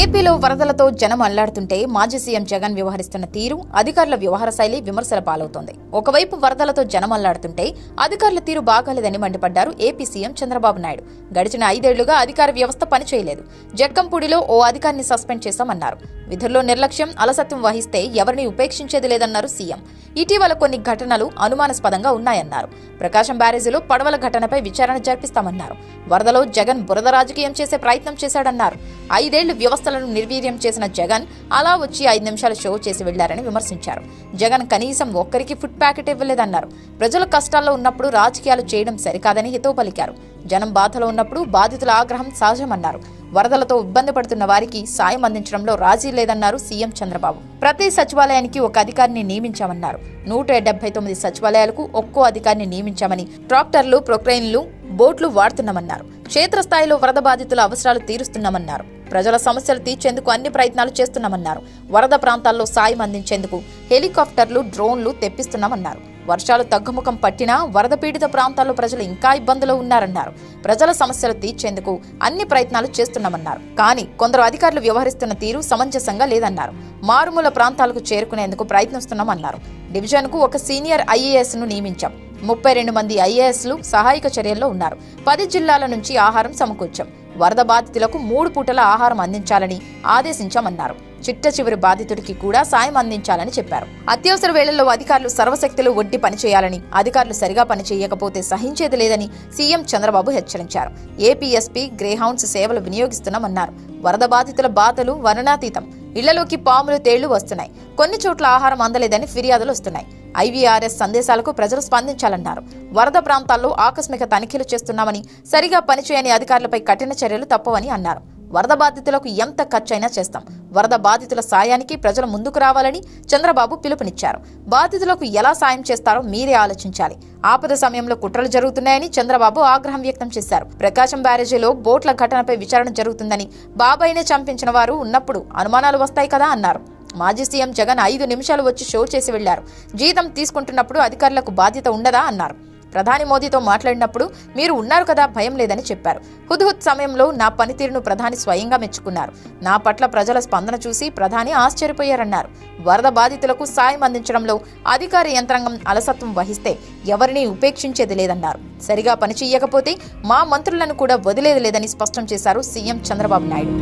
ఏపీలో వరదలతో జనం అల్లాడుతుంటే మాజీ సీఎం జగన్ వ్యవహరిస్తున్న తీరు అధికారుల వ్యవహార శైలి విమర్శల పాలవుతోంది. ఒకవైపు వరదలతో జనం అల్లాడుతుంటే అధికారుల తీరు బాగాలేదని మండిపడ్డారు ఏపీ సీఎం చంద్రబాబు నాయుడు. గడిచిన ఐదేళ్ళుగా అధికార వ్యవస్థ పనిచేయలేదు. జక్కంపూడిలో ఓ అధికారిని సస్పెండ్ చేశామన్నారు. విధుల్లో నిర్లక్ష్యం అలసత్వం వహిస్తే ఎవరిని ఉపేక్షించేది లేదన్నారు సీఎం. ఇటీవల కొన్ని ఘటనలు అనుమానాస్పదంగా ఉన్నాయన్నారు. ప్రకాశం బ్యారేజీలో పడవల ఘటనపై విచారణ జరిపిస్తామన్నారు. వరదలో జగన్ బురద రాజకీయం చేసే ప్రయత్నం చేశాడన్నారు. ఐదేళ్ళు వ్యవస్థలను నిర్వీర్యం చేసిన జగన్ అలా వచ్చి ఐదు నిమిషాలు షో చేసి వెళ్ళారని విమర్శించారు. జగన్ కనీసం ఒక్కరికి ఫుడ్ ప్యాకెట్ ఇవ్వలేదన్నారు. ప్రజలు కష్టాల్లో ఉన్నప్పుడు రాజకీయాలు చేయడం సరికాదని హితవు పలికారు. జనం బాధలో ఉన్నప్పుడు బాధితుల ఆగ్రహం సహజమన్నారు. వరదలతో ఇబ్బంది పడుతున్న వారికి సాయం అందించడంలో రాజీ లేదన్నారు సీఎం చంద్రబాబు. ప్రతి సచివాలయానికి ఒక అధికారిని నియమించామన్నారు. నూట డెబ్బై తొమ్మిది సచివాలయాలకు ఒక్కో అధికారిని నియమించామని ట్రాక్టర్లు ప్రొక్రెయిన్లు బోట్లు వాడుతున్నామన్నారు. క్షేత్రస్థాయిలో వరద బాధితుల అవసరాలు తీరుస్తున్నామన్నారు. ప్రజల సమస్యలు తీర్చేందుకు అన్ని ప్రయత్నాలు చేస్తున్నామన్నారు. వరద ప్రాంతాల్లో సాయం అందించేందుకు హెలికాప్టర్లు డ్రోన్లు తెప్పిస్తున్నామన్నారు. వర్షాలు తగ్గుముఖం పట్టినా వరద పీడిత ప్రాంతాల్లో ప్రజలు ఇంకా ఇబ్బందులో ఉన్నారన్నారు. ప్రజల సమస్యలు తీర్చేందుకు అన్ని ప్రయత్నాలు చేస్తున్నామన్నారు. కానీ కొందరు అధికారులు వ్యవహరిస్తున్న తీరు సమంజసంగా లేదన్నారు. మారుమూల ప్రాంతాలకు చేరుకునేందుకు ప్రయత్నిస్తున్నామన్నారు. డివిజన్కు ఒక సీనియర్ ఐఏఎస్ను నియమించాం. ముప్పై రెండు మంది ఐఏఎస్లు సహాయక చర్యల్లో ఉన్నారు. పది జిల్లాల నుంచి ఆహారం సమకూర్చాం. వరద బాధితులకు మూడు పూటల ఆహారం అందించాలని ఆదేశించామన్నారు. చిట్ట చివరి బాధితుడికి కూడా సాయం అందించాలని చెప్పారు. అత్యవసర వేళల్లో అధికారులు సర్వశక్తులు ఒడ్డి పనిచేయాలని అధికారులు సరిగా పనిచేయకపోతే సహించేది లేదని సీఎం చంద్రబాబు హెచ్చరించారు. ఏపీఎస్పీ గ్రేహౌండ్స్ సేవలు వినియోగిస్తున్నామన్నారు. వరద బాధితుల బాధలు వర్ణనాతీతం ఇళ్ళలోకి పాములు తేళ్ళు వస్తున్నాయి. కొన్ని చోట్ల ఆహారం అందలేదని ఫిర్యాదులు వస్తున్నాయి. ఐవీఆర్ఎస్ సందేశాలకు ప్రజలు స్పందించాలన్నారు. వరద ప్రాంతాల్లో ఆకస్మిక తనిఖీలు చేస్తున్నామని సరిగా పనిచేయని అధికారులపై కఠిన చర్యలు తప్పవని అన్నారు. వరద బాధితులకు ఎంత ఖర్చైనా చేస్తాం. వరద బాధితుల సాయానికి ప్రజలు ముందుకు రావాలని చంద్రబాబు పిలుపునిచ్చారు. బాధితులకు ఎలా సాయం చేస్తారో మీరే ఆలోచించాలి. ఆపద సమయంలో కుట్రలు జరుగుతున్నాయని చంద్రబాబు ఆగ్రహం వ్యక్తం చేశారు. ప్రకాశం బ్యారేజీలో బోట్ల ఘటనపై విచారణ జరుగుతుందని బాబాయినే చంపించిన వారు ఉన్నప్పుడు అనుమానాలు వస్తాయి కదా అన్నారు. మాజీ సీఎం జగన్ ఐదు నిమిషాలు వచ్చి షో చేసి వెళ్ళారు. జీతం తీసుకుంటున్నప్పుడు అధికారులకు బాధ్యత ఉండదా అన్నారు. ప్రధాని మోదీతో మాట్లాడినప్పుడు మీరు ఉన్నారు కదా భయం లేదని చెప్పారు. హుద్హుద్ సమయంలో నా పనితీరును ప్రధాని స్వయంగా మెచ్చుకున్నారు. నా పట్ల ప్రజల స్పందన చూసి ప్రధాని ఆశ్చర్యపోయారన్నారు. వరద బాధితులకు సాయం అందించడంలో అధికార యంత్రాంగం అలసత్వం వహిస్తే ఎవరినీ ఉపేక్షించేది లేదన్నారు. సరిగా పనిచేయకపోతే మా మంత్రులను కూడా వదిలేది లేదని స్పష్టం చేశారు సీఎం చంద్రబాబు నాయుడు.